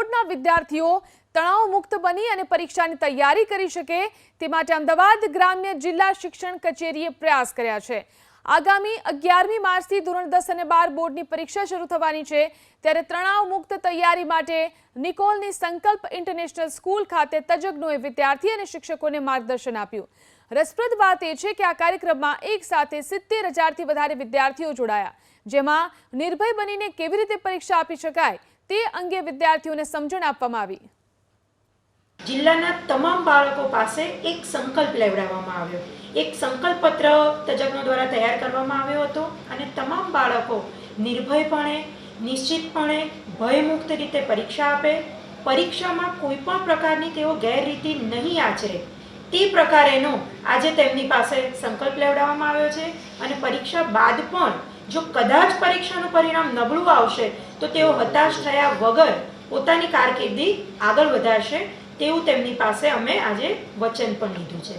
બોર્ડના વિદ્યાર્થીઓ તણાવ મુક્ત બની અને પરીક્ષાની તૈયારી કરી શકે તે માટે અમદાવાદ ગ્રામ્ય જિલ્લા શિક્ષણ કચેરીએ પ્રયાસ કર્યા છે. આગામી અગિયારમી માર્ચથી ધોરણ દસ અને બાર બોર્ડની પરીક્ષા શરૂ થવાની છે. ત્યારે તણાવ મુક્ત તૈયારી માટે નિકોલની સંકલ્પ ઇન્ટરનેશનલ સ્કૂલ ખાતે તજજ્ઞોએ વિદ્યાર્થી અને શિક્ષકોને માર્ગદર્શન આપ્યું. રસપ્રદ વાત એ છે કે આ કાર્યક્રમમાં એક સાથે સિત્તેર હજારથી વધારે વિદ્યાર્થીઓ જોડાયા. જેમાં નિર્ભય બનીને કેવી રીતે પરીક્ષા આપી શકાય તે અંગે વિદ્યાર્થીઓને સમજણ આપવામાં આવી. જિલ્લાના તમામ બાળકો પાસે એક સંકલ્પ લેવડાવવામાં આવ્યો. એક સંકલ્પ પત્ર તજજ્ઞો દ્વારા તૈયાર કરવામાં આવ્યો હતો અને તમામ બાળકો નિર્ભયપણે, નિશ્ચિતપણે, ભયમુક્ત રીતે પરીક્ષા આપે. પરીક્ષામાં કોઈ પણ પ્રકારની તેઓ ગેરરીતિ નહીં આચરે. તે પ્રકારેનો આજે તેમની પાસે સંકલ્પ લેવડાવવામાં આવ્યો છે અને પરીક્ષા બાદ પણ જો કદાચ પરીક્ષાનું પરિણામ નબળું આવશે, તો તેઓ હતાશ થયા વગર પોતાની કારકિર્દી આગળ વધારશે, તેવું તેમની પાસે અમે આજે વચન પણ લીધું છે.